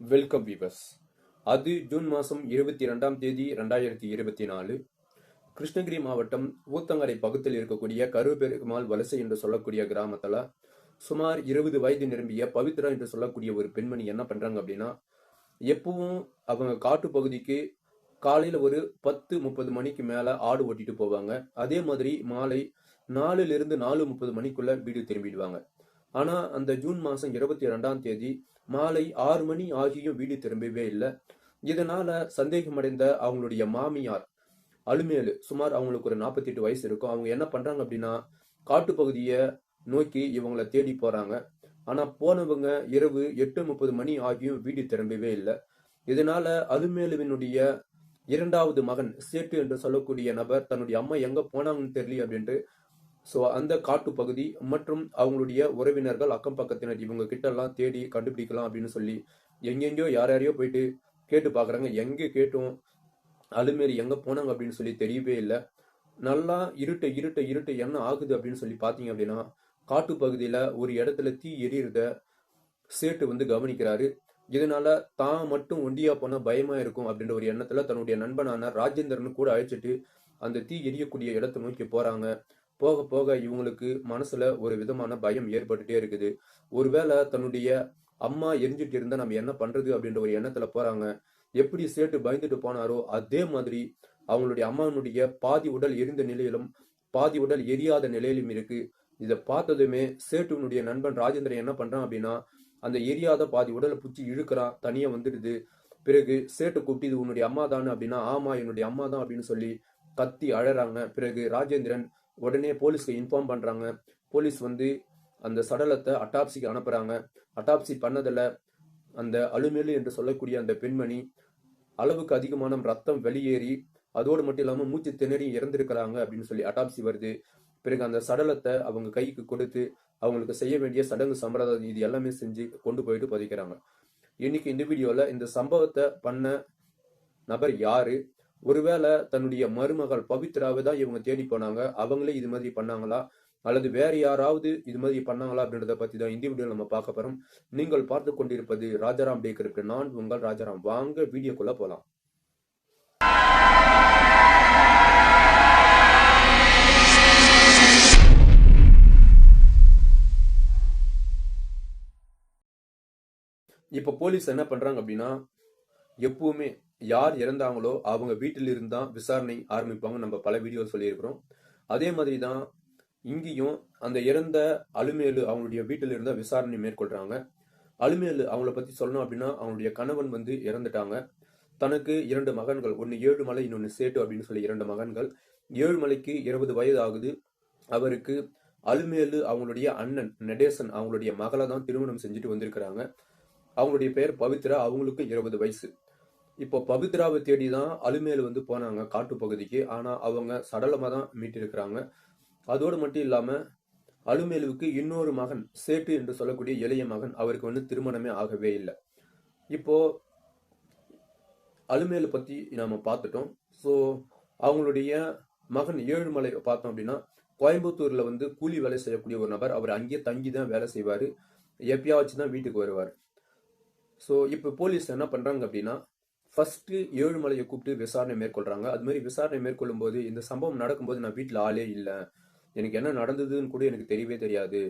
Welcome viewers அது June மாதம் இருபத்தி ரெண்டாம் தேதி ரெண்டாயிரத்தி இருபத்தி நாலு. கிருஷ்ணகிரி மாவட்டம் ஊத்தங்கரை பகுதியில் இருக்கக்கூடிய கருப்பெருமாள் வலசை என்று சொல்லக்கூடிய கிராமத்தில் சுமார் இருபது வயது நிரம்பிய பவித்ரா என்று சொல்லக்கூடிய ஒரு பெண்மணி என்ன பண்ணுறாங்க அப்படின்னா எப்பவும் அவங்க காட்டு பகுதிக்கு காலையில் ஒரு பத்து முப்பது மணிக்கு மேலே ஆடு ஓட்டிட்டு போவாங்க. அதே மாதிரி மாலை நாலுலேருந்து நாலு முப்பது மணிக்குள்ள வீடு திரும்பிடுவாங்க. ஆனால் அந்த ஜூன் மாதம் இருபத்தி ரெண்டாம் தேதி மாலை ஆறு மணி ஆகியும் வீடு திரும்பவே இல்லை. இதனால சந்தேகமடைந்த அவங்களுடைய மாமியார் அலுமேலு சுமார் அவங்களுக்கு ஒரு நாற்பத்தி எட்டு வயசு இருக்கும். அவங்க என்ன பண்றாங்க அப்படின்னா காட்டுப்பகுதியை நோக்கி இவங்கள தேடி போறாங்க. ஆனா போனவங்க இரவு எட்டு முப்பது மணி ஆகியும் வீடு திரும்பவே இல்லை. இதனால அலுமேலுவினுடைய இரண்டாவது மகன் சேட்டு என்று சொல்லக்கூடிய நபர் தன்னுடைய அம்மா எங்க போனாங்கன்னு தெரியல அப்படின்ட்டு ஸோ அந்த காட்டு பகுதி மற்றும் அவங்களுடைய உறவினர்கள் அக்கம் பக்கத்தினர் இவங்க கிட்டெல்லாம் தேடி கண்டுபிடிக்கலாம் அப்படின்னு சொல்லி எங்கெங்கேயோ யார் யாரையோ போயிட்டு கேட்டு பார்க்குறாங்க எங்கே கேட்டும்? அதுமாரி எங்கே போனாங்க அப்படின்னு சொல்லி தெரியவே இல்லை. நல்லா இருட்ட இருட்ட இருட்ட என்ன ஆகுது அப்படின்னு சொல்லி பார்த்தீங்க அப்படின்னா காட்டு பகுதியில் ஒரு இடத்துல தீ எரியுறத சேட்டு வந்து கவனிக்கிறாரு. இதனால தான் மட்டும் ஒண்டியா போனால் பயமா இருக்கும் அப்படின்ற ஒரு எண்ணத்துல தன்னுடைய நண்பனான ராஜேந்திரன் கூட அழைச்சிட்டு அந்த தீ எரியக்கூடிய இடத்தை நோக்கி போறாங்க. போக போக இவங்களுக்கு மனசுல ஒரு விதமான பயம் ஏற்பட்டுட்டே இருக்குது. ஒருவேளை தன்னுடைய அம்மா எரிஞ்சிட்டு இருந்தா நம்ம என்ன பண்றது அப்படின்ற ஒரு எண்ணத்துல போறாங்க. எப்படி சேட்டு பயந்துட்டு போனாரோ அதே மாதிரி அவங்களுடைய அம்மாவினுடைய பாதி உடல் எரிந்த நிலையிலும் பாதி உடல் எரியாத நிலையிலும் இருக்கு. இதை பார்த்ததுமே சேட்டுனுடைய நண்பன் ராஜேந்திரன் என்ன பண்றான் அப்படின்னா அந்த எரியாத பாதி உடலை பிடிச்சி இழுக்கிறான் தனியா வந்துடுது. பிறகு சேட்டு கூப்பிட்டு இது உன்னுடைய அம்மா தான் அப்படின்னா ஆமா என்னுடைய அம்மா தான் அப்படின்னு சொல்லி கத்தி அழறாங்க. பிறகு ராஜேந்திரன் உடனே போலீஸ்க்கு இன்ஃபார்ம் பண்றாங்க. போலீஸ் வந்து அந்த சடலத்தை அட்டாப்சிக்கு அனுப்புறாங்க. அட்டாப்சி பண்ணதில் அந்த அலுமேலு என்று சொல்லக்கூடிய அந்த பெண்மணி அளவுக்கு அதிகமான ரத்தம் வெளியேறி அதோடு மட்டும் இல்லாமல் மூச்சு திணறி இறந்திருக்கிறாங்க அப்படின்னு சொல்லி அட்டாப்சி வருது. பிறகு அந்த சடலத்தை அவங்க கைக்கு கொடுத்து அவங்களுக்கு செய்ய வேண்டிய சடங்கு சம்பிரதாயம் இது எல்லாமே செஞ்சு கொண்டு போயிட்டு புதைக்கிறாங்க. இன்னைக்கு இந்த வீடியோவில் இந்த சம்பவத்தை பண்ண நபர் யாரு? ஒருவேளை தன்னுடைய மருமகள் பவித்ராவை தான் இவங்க தேடி போனாங்க அவங்களே இது மாதிரி பண்ணாங்களா? அல்லது வேற யாராவது இது மாதிரி பண்ணாங்களா அப்படின்றத பத்தி தான் இந்த வீடியோ நம்ம பார்க்க போறோம். நீங்கள் பார்த்து கொண்டிருப்பது ராஜாராம் பேக்கருக்கு நான் உங்கள் ராஜாராம். வாங்க வீடியோக்குள்ள போலாம். இப்போ போலீஸ் என்ன பண்றாங்க அப்படின்னா எப்பவுமே யார் இறந்தாங்களோ அவங்க வீட்டில் இருந்தால் விசாரணை ஆரம்பிப்பாங்க நம்ம பல வீடியோ சொல்லியிருக்கிறோம். அதே மாதிரி தான் இங்கேயும் அந்த இறந்த அலுமேலு அவங்களுடைய வீட்டில் இருந்தால் விசாரணை மேற்கொள்கிறாங்க அலுமேலு அவங்கள பற்றி சொல்லணும் அப்படின்னா அவங்களுடைய கணவன் வந்து இறந்துட்டாங்க. தனக்கு இரண்டு மகன்கள் ஒன்று ஏழு மலை இன்னொன்று சேட்டு அப்படின்னு சொல்லி இரண்டு மகன்கள். ஏழு மலைக்கு இருபது வயது ஆகுது. அவருக்கு அலுமேலு அவங்களுடைய அண்ணன் நடேசன் அவங்களுடைய மகளை தான் திருமணம் செஞ்சுட்டு வந்திருக்கிறாங்க. அவங்களுடைய பெயர் பவித்ரா அவங்களுக்கு இருபது வயசு. இப்போ பவித்ராவை தேடி தான் அலுமேலு வந்து போனாங்க காட்டு பகுதிக்கு. ஆனால் அவங்க சடலமாக தான் மீட்டிருக்கிறாங்க. அதோடு மட்டும் இல்லாமல் அலுமேலுவுக்கு இன்னொரு மகன் சேட்டு என்று சொல்லக்கூடிய இளைய மகன் அவருக்கு வந்து திருமணமே ஆகவே இல்லை. இப்போ அலுமேலு பற்றி நாம் பார்த்துட்டோம். ஸோ அவங்களுடைய மகன் ஏழுமலை பார்த்தோம் அப்படின்னா கோயம்புத்தூரில் வந்து கூலி வேலை செய்யக்கூடிய ஒரு நபர். அவர் அங்கேயே தங்கி தான் வேலை செய்வார். எப்பயாச்சும் தான் வீட்டுக்கு வருவார். ஸோ இப்போ போலீஸ் என்ன பண்ணுறாங்க அப்படின்னா ஃபர்ஸ்ட் ஏழுமலையை கூப்பிட்டு விசாரணை மேற்கொள்கிறாங்க அது மாதிரி விசாரணை மேற்கொள்ளும் போது இந்த சம்பவம் நடக்கும்போது நான் வீட்டில் ஆளே இல்லை. எனக்கு என்ன நடந்ததுன்னு கூட எனக்கு தெரியவே தெரியாது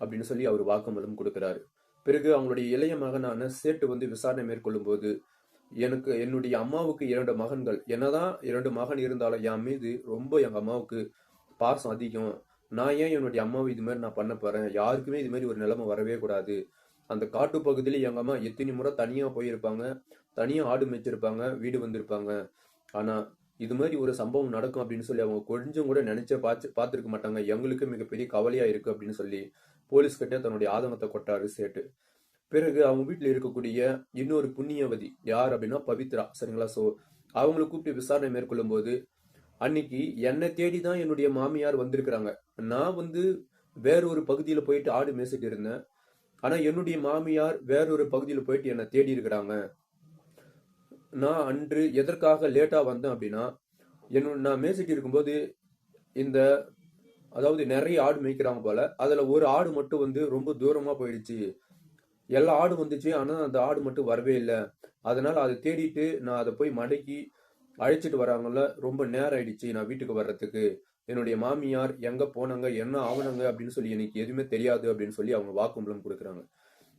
அப்படின்னு சொல்லி அவர் வாக்குமூலம் கொடுக்குறாரு. பிறகு அவங்களுடைய இளைய மகனான சேட்டு வந்து விசாரணை மேற்கொள்ளும் போது எனக்கு என்னுடைய அம்மாவுக்கு இரண்டு மகன்கள். என்னதான் இரண்டு மகன் இருந்தாலும் என் மீது ரொம்ப எங்கள் அம்மாவுக்கு பாசம் அதிகம். நான் ஏன் என்னுடைய அம்மாவை இது மாதிரி நான் பண்ண போறேன்? யாருக்குமே இது மாதிரி ஒரு நிலைமை வரவே கூடாது. அந்த காட்டு பகுதியில் எங்கள் அம்மா எத்தனை முறை தனியாக போயிருப்பாங்க தனியாக ஆடு மேய்ச்சிருப்பாங்க வீடு வந்திருப்பாங்க. ஆனால் இது மாதிரி ஒரு சம்பவம் நடக்கும் அப்படின்னு சொல்லி அவங்க கொஞ்சம் கூட நினைச்ச பார்த்து பார்த்துருக்க மாட்டாங்க. எங்களுக்கு மிகப்பெரிய கவலையாக இருக்குது அப்படின்னு சொல்லி போலீஸ் கிட்ட தன்னுடைய ஆதங்கத்தை கொட்டாரு சேட்டு. பிறகு அவங்க வீட்டில் இருக்கக்கூடிய இன்னொரு புண்ணியவதி யார் அப்படின்னா பவித்ரா. சரிங்களா? ஸோ அவங்கள கூப்பிட்டு விசாரணை மேற்கொள்ளும் போது அன்னைக்கு என்னை தேடி தான் என்னுடைய மாமியார் வந்திருக்கிறாங்க. நான் வந்து வேறொரு பகுதியில் போயிட்டு ஆடு மேய்ச்சிட்டு இருந்தேன். ஆனால் என்னுடைய மாமியார் வேறொரு பகுதியில் போயிட்டு என்னை தேடி இருக்கிறாங்க. நான் அன்று எதற்காக லேட்டாக வந்தேன் அப்படின்னா என்னோட நான் மேய்ச்சிட்டு இருக்கும்போது இந்த அதாவது நிறைய ஆடு மேய்க்கிறாங்க போல அதில் ஒரு ஆடு மட்டும் வந்து ரொம்ப தூரமாக போயிடுச்சு. எல்லா ஆடு வந்துச்சு ஆனால் அந்த ஆடு மட்டும் வரவே இல்லை. அதனால் அதை தேடிட்டு நான் அதை போய் மடக்கி அழைச்சிட்டு வராங்கல்ல ரொம்ப நேரம் ஆயிடுச்சு நான் வீட்டுக்கு வர்றதுக்கு. என்னுடைய மாமியார் எங்க போனாங்க என்ன ஆகுனாங்க அப்படின்னு சொல்லி எனக்கு எதுவுமே தெரியாது அப்படின்னு சொல்லி அவங்க வாக்குமூலம் கொடுக்குறாங்க.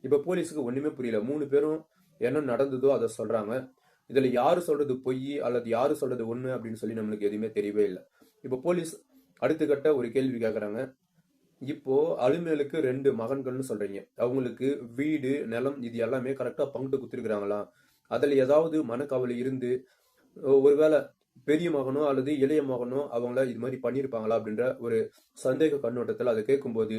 இப்ப போலீஸுக்கு ஒண்ணுமே புரியல. மூணு பேரும் என்ன நடந்ததோ அதை சொல்றாங்க. இதுல யாரு சொல்றது பொய் அல்லது யாரு சொல்றது ஒன்று அப்படின்னு சொல்லி நம்மளுக்கு எதுவுமே தெரியவே இல்லை. இப்ப போலீஸ் அடுத்த கட்ட ஒரு கேள்வி கேட்குறாங்க இப்போ அலுமேலுக்கு ரெண்டு மகன்கள்னு சொல்றீங்க. அவங்களுக்கு வீடு நிலம் இது எல்லாமே கரெக்டா பங்கிட்டு கொடுத்துருக்குறாங்களா? அதுல ஏதாவது மனக்கவலை இருந்து ஒருவேளை பெரிய மகனோ அல்லது இளைய மகனோ அவங்கள இது மாதிரி பண்ணியிருப்பாங்களா அப்படின்ற ஒரு சந்தேக கண்ணோட்டத்தில் அதை கேட்கும்போது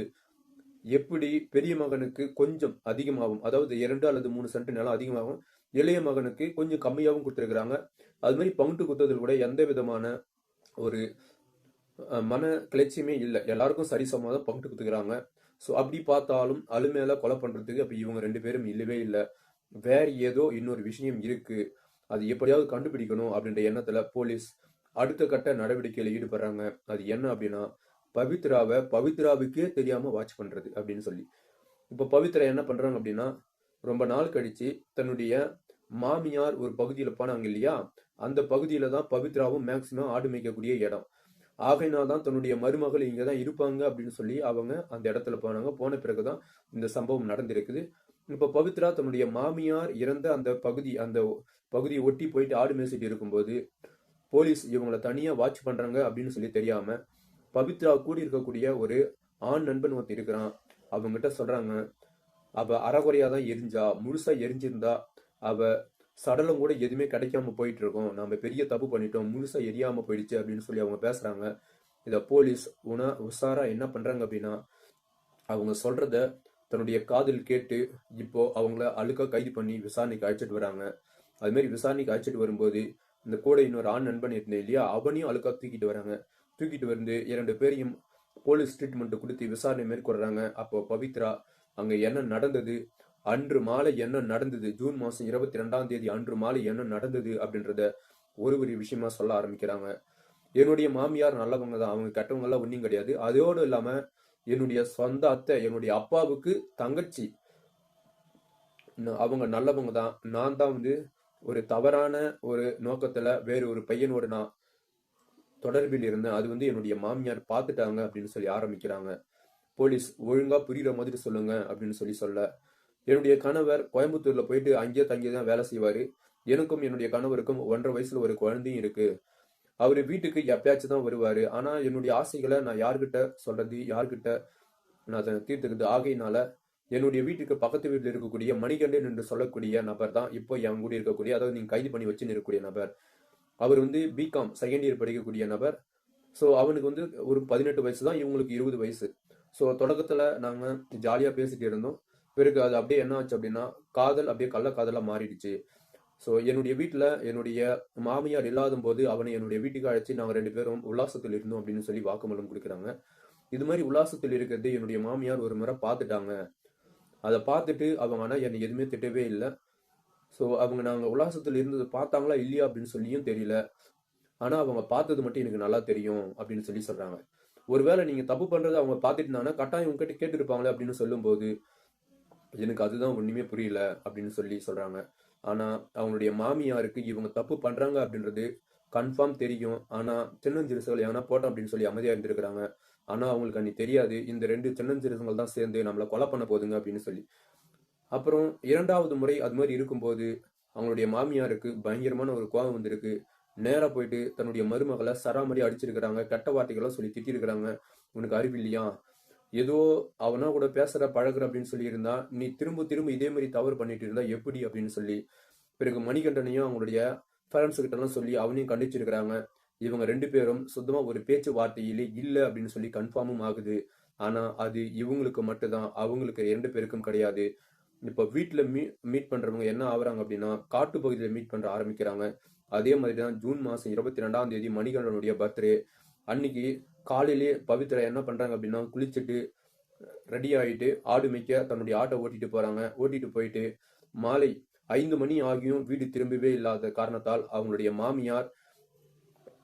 எப்படி பெரிய மகனுக்கு கொஞ்சம் அதிகமாகும் அதாவது இரண்டு அல்லது மூணு சென்ட் நிலம் அதிகமாகும் இளைய மகனுக்கு கொஞ்சம் கம்மியாகவும் கொடுத்துருக்குறாங்க. அது மாதிரி பங்குட்டு கொடுத்ததில் கூட எந்த விதமான ஒரு மன கிளர்ச்சியுமே இல்லை. எல்லாருக்கும் சரிசமமாக தான் பங்குட்டு கொடுத்துக்கிறாங்க ஸோ அப்படி பார்த்தாலும் அலுமையில கொலை பண்றதுக்கு அப்ப இவங்க ரெண்டு பேரும் இல்லவே இல்லை. வேற ஏதோ இன்னொரு விஷயம் இருக்குது அது எப்படியாவது கண்டுபிடிக்கணும் அப்படின்ற எண்ணத்துல போலீஸ் அடுத்த கட்ட நடவடிக்கையில் ஈடுபடுறாங்க. அது என்ன அப்படின்னா பவித்ராவை பவித்ராவுக்கே தெரியாம வாட்ச் பண்றது அப்படின்னு சொல்லி. இப்ப பவித்ரா என்ன பண்றாங்க அப்படின்னா ரொம்ப நாள் கழிச்சு தன்னுடைய மாமியார் ஒரு பகுதியில போனாங்க இல்லையா? அந்த பகுதியில தான் பவித்ராவும் மேக்சிமம் ஆடு மேய்க்கக்கூடிய இடம். ஆகையினால் தான் தன்னுடைய மருமகள் இங்கே தான் இருப்பாங்க அப்படின்னு சொல்லி அவங்க அந்த இடத்துல போனாங்க. போன பிறகு தான் இந்த சம்பவம் நடந்திருக்குது. இப்போ பவித்ரா தன்னுடைய மாமியார் இறந்த அந்த பகுதி அந்த பகுதியை ஒட்டி போயிட்டு ஆடு மேய்ச்சிட்டு இருக்கும்போது போலீஸ் இவங்களை தனியா வாட்ச் பண்றாங்க அப்படின்னு சொல்லி தெரியாம பவித்ரா கூடி இருக்கக்கூடிய ஒரு ஆண் நண்பன் ஒருத்தன் இருக்கிறான். அவங்ககிட்ட சொல்றாங்க அவ அறகுறையா தான் எரிஞ்சா முழுசா எரிஞ்சிருந்தா அவ சடலம் கூட எதுவுமே கிடைக்காம போயிட்டு இருக்கோம் நம்ம பெரிய தப்பு பண்ணிட்டோம் முழுசா எரியாம போயிடுச்சு அப்படின்னு சொல்லி அவங்க பேசுறாங்க. இத போலீஸ் உண உஷாராக என்ன பண்றாங்க அப்படின்னா அவங்க சொல்கிறத தன்னுடைய காதில் கேட்டு இப்போ அவங்கள அழுக்கா கைது பண்ணி விசாரணைக்கு அழைச்சிட்டு வராங்க. அது மாதிரி விசாரணைக்கு அழைச்சிட்டு வரும்போது இந்த கூட இன்னொரு ஆண் நண்பன் இருந்தேன் இல்லையா அவனையும் அழுக்கா தூக்கிட்டு வராங்க. தூக்கிட்டு வந்து இரண்டு பேரையும் போலீஸ் ட்ரீட்மெண்ட் கொடுத்து விசாரணை மேற்கொள்றாங்க அப்போ பவித்ரா அங்க என்ன நடந்தது அன்று மாலை என்ன நடந்தது ஜூன் மாசம் இருபத்தி ரெண்டாம் தேதி அன்று மாலை என்ன நடந்தது அப்படின்றத ஒரு ஒரு விஷயமா சொல்ல ஆரம்பிக்கிறாங்க. என்னுடைய மாமியார் நல்லவங்க தான் அவங்க கெட்டவங்க எல்லாம் ஒன்றும் கிடையாது. அதோடு இல்லாம என்னுடைய சொந்த அத்தை என்னுடைய அப்பாவுக்கு தங்கச்சி. அவங்க நல்லவங்க தான். நான் தான் வந்து ஒரு தவறான ஒரு நோக்கத்துல வேறு ஒரு பையனோட நான் தொடர்பில் இருந்தேன். அது வந்து என்னுடைய மாமியார் பார்த்துட்டாங்க அப்படின்னு சொல்லி ஆரம்பிக்கிறாங்க. போலீஸ் ஒழுங்கா புரியுற மாதிரி சொல்லுங்க அப்படின்னு சொல்லி சொல்ல. என்னுடைய கணவர் கோயம்புத்தூர்ல போயிட்டு அங்கேயே தங்கி தான் வேலை செய்வாரு. எனக்கும் என்னுடைய கணவருக்கும் ஒன்றரை வயசுல ஒரு குழந்தையும் இருக்கு. அவர் வீட்டுக்கு எப்பயாச்சும் தான் வருவார். ஆனால் என்னுடைய ஆசைகளை நான் யார்கிட்ட சொல்றது யார்கிட்ட நான் அதை தீர்த்துக்கிறது? ஆகையினால என்னுடைய வீட்டுக்கு பக்கத்து வீட்டில் இருக்கக்கூடிய மணிகண்டன் என்று சொல்லக்கூடிய நபர் தான் இப்போ என் கூட இருக்கக்கூடிய அதாவது நீங்கள் கைது பண்ணி வச்சுன்னு இருக்கக்கூடிய நபர். அவர் வந்து பிகாம் செகண்ட் இயர் படிக்கக்கூடிய நபர். ஸோ அவனுக்கு வந்து ஒரு பதினெட்டு வயசு தான் இவங்களுக்கு இருபது வயசு. ஸோ தொடக்கத்தில் நாங்கள் ஜாலியாக பேசிட்டு இருந்தோம். பிறகு அது அப்படியே என்ன ஆச்சு அப்படின்னா காதல் அப்படியே கள்ள காதலாக மாறிடுச்சு. ஸோ என்னுடைய வீட்டில் என்னுடைய மாமியார் இல்லாத போது அவனை என்னுடைய வீட்டுக்கு அழைச்சி நாங்கள் ரெண்டு பேரும் உல்லாசத்தில் இருந்தோம் அப்படின்னு சொல்லி வாக்குமூலம் கொடுக்குறாங்க. இது மாதிரி உல்லாசத்தில் இருக்கிறது என்னுடைய மாமியார் ஒரு முறை பார்த்துட்டாங்க. அதை பார்த்துட்டு அவங்க ஆனால் என்னை எதுவுமே திட்டவே இல்லை. ஸோ அவங்க நாங்கள் உல்லாசத்தில் இருந்தது பார்த்தாங்களா இல்லையா அப்படின்னு சொல்லியும் தெரியல. ஆனால் அவங்க பார்த்தது மட்டும் எனக்கு நல்லா தெரியும் அப்படின்னு சொல்லி சொல்கிறாங்க ஒருவேளை நீங்கள் தப்பு பண்ணுறது அவங்க பார்த்துட்டு இருந்தாங்கன்னா கட்டாயம் உங்ககிட்ட கேட்டுருப்பாங்களே அப்படின்னு சொல்லும்போது எனக்கு அதுதான் ஒன்றுமே புரியல அப்படின்னு சொல்லி சொல்கிறாங்க ஆனால் அவங்களுடைய மாமியாருக்கு இவங்க தப்பு பண்ணுறாங்க அப்படின்றது கன்ஃபார்ம் தெரியும். ஆனால் சின்னஞ்சிறுசுகள் எவனா போட்டோம் அப்படின்னு சொல்லி அமைதியாக இருந்திருக்கிறாங்க. ஆனால் அவங்களுக்கு அன்னைக்கு தெரியாது. இந்த ரெண்டு சின்னஞ்சிறுசுகள் தான் சேர்ந்து நம்மளை கொலை பண்ண போதுங்க அப்படின்னு சொல்லி. அப்புறம் இரண்டாவது முறை அது மாதிரி இருக்கும்போது அவங்களுடைய மாமியாருக்கு பயங்கரமான ஒரு கோபம் வந்திருக்கு. நேராக போயிட்டு தன்னுடைய மருமகளை சராமரி அடிச்சிருக்கிறாங்க கெட்ட வார்த்தைகள்லாம் சொல்லி திட்டிருக்கிறாங்க. உனக்கு அறிவு இல்லையா? ஏதோ அவனா கூட பேசுற பழகுற அப்படின்னு சொல்லி இருந்தா நீ திரும்ப திரும்ப இதே மாதிரி தவறு பண்ணிட்டு இருந்தா எப்படி அப்படின்னு சொல்லி பிறகு மணிகண்டனையும் அவங்களுடைய பேரண்ட்ஸ் கிட்ட எல்லாம் சொல்லி அவனையும் கண்டிச்சிருக்கிறாங்க. இவங்க ரெண்டு பேரும் சுத்தமா ஒரு பேச்சு வார்த்தையிலே இல்லை அப்படின்னு சொல்லி கன்ஃபார்மும் ஆகுது. ஆனா அது இவங்களுக்கு மட்டும்தான் அவங்களுக்கு இரண்டு பேருக்கும் கிடையாது. இப்போ வீட்டில் மீ மீட் பண்றவங்க என்ன ஆகுறாங்க அப்படின்னா காட்டு பகுதியில் மீட் பண்ற ஆரம்பிக்கிறாங்க. அதே மாதிரி தான் ஜூன் மாசம் இருபத்தி ரெண்டாம் தேதி மணிகண்டனுடைய பர்த்டே அன்னைக்கு காலையிலேயே பவித்ரா என்ன பண்ணுறாங்க அப்படின்னா குளிச்சுட்டு ரெடி ஆகிட்டு ஆடு மேய்க்க தன்னுடைய ஆட்டை ஓட்டிட்டு போகிறாங்க ஓட்டிட்டு போயிட்டு மாலை ஐந்து மணி ஆகியும் வீடு திரும்பவே இல்லாத காரணத்தால் அவங்களுடைய மாமியார்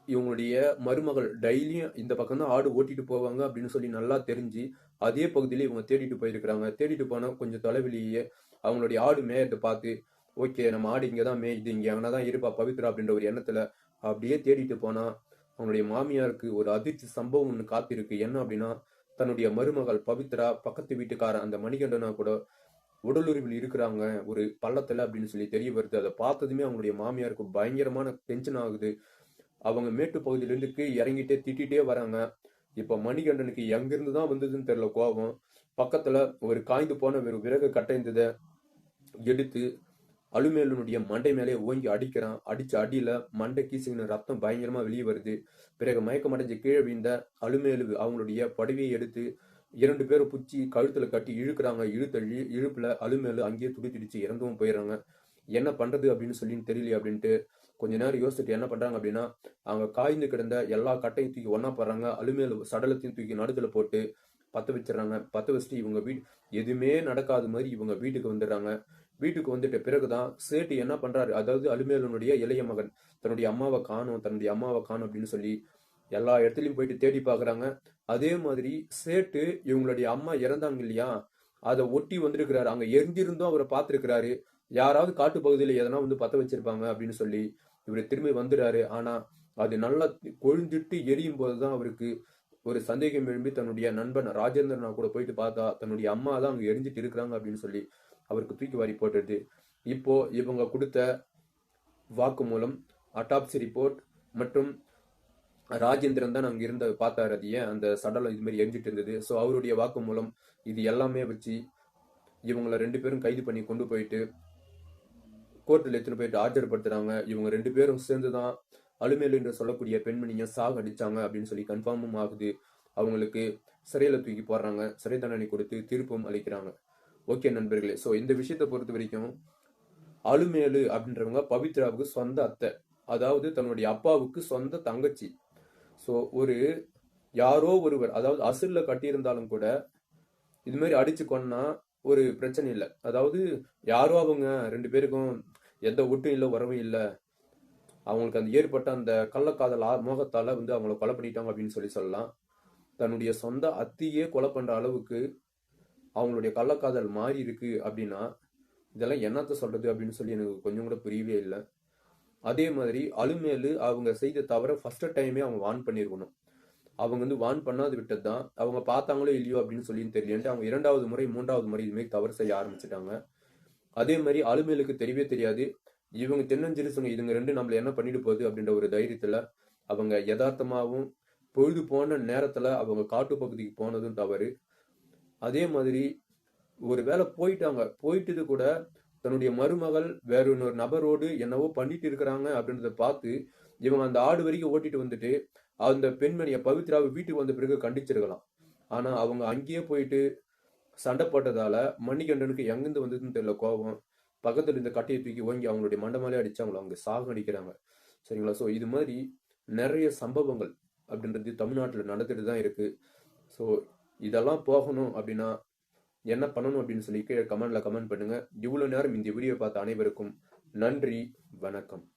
இவங்களுடைய மருமகள் டெய்லியும் இந்த பக்கம் தான் ஆடு ஓட்டிட்டு போவாங்க அப்படின்னு சொல்லி நல்லா தெரிஞ்சு அதே பகுதியில் இவங்க தேடிட்டு போயிருக்கிறாங்க. தேடிட்டு போனால் கொஞ்சம் தொலைவிலேயே அவங்களுடைய ஆடு மேயத்தை பார்த்து ஓகே நம்ம ஆடு இங்கே தான் மேயுது இங்கே அங்கே தான் இருப்பா பவித்ரா அப்படின்ற ஒரு எண்ணத்தில் அப்படியே தேடிட்டு போனால் அவனுடைய மாமியாருக்கு ஒரு அதிர்ச்சி சம்பவம் ஒன்று காத்திருக்கு. என்ன அப்படின்னா தன்னுடைய மருமகள் பவித்ரா பக்கத்து வீட்டுக்காரன் அந்த மணிகண்டனா கூட உடலுறவில் இருக்கிறாங்க. ஒரு பள்ளத்தில் அப்படின்னு சொல்லி தெரிய வருது. அதை பார்த்ததுமே அவங்களுடைய மாமியாருக்கு பயங்கரமான டென்ஷன் ஆகுது. அவங்க மேட்டு பகுதியிலேருந்து இறங்கிட்டே திட்டிகிட்டே வராங்க. இப்போ மணிகண்டனுக்கு எங்கிருந்து தான் வந்ததுன்னு தெரியல கோபம் பக்கத்தில் ஒரு காய்ந்து போன ஒரு விறகு கட்டைந்ததை எடுத்து அலுமேலுனுடைய மண்டை மேலே ஓங்கி அடிக்கிறான். அடிச்ச அடியில மண்டை கீசுகின ரத்தம் பயங்கரமா வெளியே வருது. பிறகு மயக்கம் அடைஞ்சு கீழே விழுந்த அலுமேலு அவங்களுடைய புடவையை எடுத்து இரண்டு பேரும் புச்சி கழுத்துல கட்டி இழுக்கிறாங்க. இழுத்தள்ளி இழுப்புல அலுமேலு அங்கேயே துடி துடிச்சு இறந்தும் போயிடுறாங்க. என்ன பண்றது? அப்படின்னு சொல்லி தெரியல அப்படின்ட்டு கொஞ்ச நேரம் யோசிச்சுட்டு என்ன பண்றாங்க அப்படின்னா அவங்க காய்ந்து கிடந்த எல்லா கட்டையும் தூக்கி ஒன்னா போடுறாங்க. அலுமேலு சடலத்தையும் தூக்கி நடுத்துல போட்டு பத்த வச்சிடறாங்க. பத்த வச்சுட்டு இவங்க வீட் எதுவுமே நடக்காத மாதிரி இவங்க வீட்டுக்கு வந்துடுறாங்க. வீட்டுக்கு வந்துட்ட பிறகுதான் சேட்டு என்ன பண்றாரு? அதாவது அலுமேலனுடைய இளைய மகன். தன்னுடைய அம்மாவை காணும் தன்னுடைய அம்மாவை காணும் அப்படின்னு சொல்லி எல்லா இடத்துலயும் போயிட்டு தேடி பாக்குறாங்க. அதே மாதிரி சேட்டு இவங்களுடைய அம்மா இறந்தாங்க இல்லையா? அதை ஒட்டி வந்திருக்கிறாரு. அங்க எரிஞ்சிருந்தும் அவரை பார்த்திருக்கிறாரு. யாராவது காட்டு பகுதியில எதனா வந்து பத்த வச்சிருப்பாங்க அப்படின்னு சொல்லி இவர் திரும்பி வந்துடுறாரு. ஆனா அது நல்லா கொழுந்துட்டு எரியும் போதுதான் அவருக்கு ஒரு சந்தேகம் எழும்பி தன்னுடைய நண்பன் ராஜேந்திரனா கூட போயிட்டு பார்த்தா தன்னுடைய அம்மா தான் அங்க எரிஞ்சிட்டு இருக்கிறாங்க அப்படின்னு சொல்லி அவருக்கு தூக்கி வாரி போட்டுடுது. இப்போ இவங்க கொடுத்த வாக்குமூலம் அட்டாப்சி ரிப்போர்ட் மற்றும் ராஜேந்திரன் தான் அங்கே இருந்த பார்த்தாரு அந்த சடலம் இது மாதிரி எரிஞ்சிட்டு இருந்தது. ஸோ அவருடைய வாக்கு மூலம் இது எல்லாமே வச்சு இவங்களை ரெண்டு பேரும் கைது பண்ணி கொண்டு போயிட்டு கோர்ட்டில் எடுத்துன்னு போயிட்டு ஆஜர்படுத்துறாங்க. இவங்க ரெண்டு பேரும் சேர்ந்து தான் அலுமேலு என்று சொல்லக்கூடிய பெண்மணியை சாக அடித்தாங்க அப்படின்னு சொல்லி கன்ஃபார்மும் ஆகுது. அவங்களுக்கு சிறையில் தூக்கி போடுறாங்க. சிறை தண்டனை கொடுத்து தீர்ப்பும் அளிக்கிறாங்க. ஓகே நண்பர்களே ஸோ இந்த விஷயத்தை பொறுத்த வரைக்கும் அலுமேலு அப்படின்றவங்க பவித்ராவுக்கு சொந்த அத்தை. அதாவது தன்னுடைய அப்பாவுக்கு சொந்த தங்கச்சி. ஸோ ஒரு யாரோ ஒருவர் அதாவது அசில்ல கட்டியிருந்தாலும் கூட இது மாதிரி அடிச்சு கொன்னா ஒரு பிரச்சனை இல்லை. அதாவது யாரோ அவங்க ரெண்டு பேருக்கும் எந்த ஒட்டும் இல்லை உறவும் இல்லை. அவங்களுக்கு அந்த ஏற்பட்ட அந்த கள்ளக்காதல் ஆ- வந்து அவங்கள கொலை பண்ணிட்டாங்க அப்படின்னு சொல்லி சொல்லலாம். தன்னுடைய சொந்த அத்தியே கொலை பண்ணுற அளவுக்கு அவங்களுடைய கள்ளக்காதல் மாறி இருக்கு அப்படின்னா இதெல்லாம் என்னத்த சொல்றது அப்படின்னு சொல்லி எனக்கு கொஞ்சம் கூட புரியவே இல்லை. அதே மாதிரி அலுமேலு அவங்க செய்த தவிர ஃபர்ஸ்ட் டைமே அவங்க வான் பண்ணியிருக்கணும் அவங்க வந்து வான் பண்ணாது விட்டது தான் அவங்க பார்த்தாங்களோ இல்லையோ அப்படின்னு சொல்லி தெரியலன்ட்டு அவங்க இரண்டாவது முறை மூன்றாவது முறை இதுமாரி தவறு செய்ய ஆரம்பிச்சிட்டாங்க. அதே மாதிரி அலுமேலுக்கு தெரியவே தெரியாது. இவங்க தென்னஞ்சிறுசுங்க இதுங்க ரெண்டு நம்மள என்ன பண்ணிட்டு போகுது அப்படின்ற ஒரு தைரியத்துல அவங்க யதார்த்தமாகவும் பொழுது போன நேரத்துல அவங்க காட்டு பகுதிக்கு போனதும் தவறு. அதே மாதிரி ஒரு வேளை போயிட்டாங்க. போயிட்டது கூட தன்னுடைய மருமகள் வேற இன்னொரு நபரோடு என்னவோ பண்ணிட்டு இருக்கிறாங்க அப்படின்றத பார்த்து இவங்க அந்த ஆடு வரைக்கும் ஓட்டிட்டு வந்துட்டு அந்த பெண்மணியை பவித்ராவை வீட்டுக்கு வந்த பிறகு கண்டிச்சிருக்கலாம். ஆனா அவங்க அங்கேயே போயிட்டு சண்டை போட்டதால மணிகண்டனுக்கு எங்கிருந்து வந்ததுன்னு தெரியல கோபம். பக்கத்துல இந்த கட்டையை தூக்கி ஓங்கி அவங்களுடைய மண்டமாலே அடிச்சு அவங்கள அவங்க சாக அடிக்கிறாங்க. சரிங்களா? ஸோ இது மாதிரி நிறைய சம்பவங்கள் அப்படின்றது தமிழ்நாட்டில் நடந்துட்டு தான் இருக்கு. ஸோ இதெல்லாம் போகணும் அப்படின்னா என்ன பண்ணணும் அப்படின்னு சொல்லி கீழே கமெண்ட்ல கமெண்ட் பண்ணுங்க. இவ்வளவு நேரம் இந்த வீடியோ பார்த்த அனைவருக்கும் நன்றி வணக்கம்.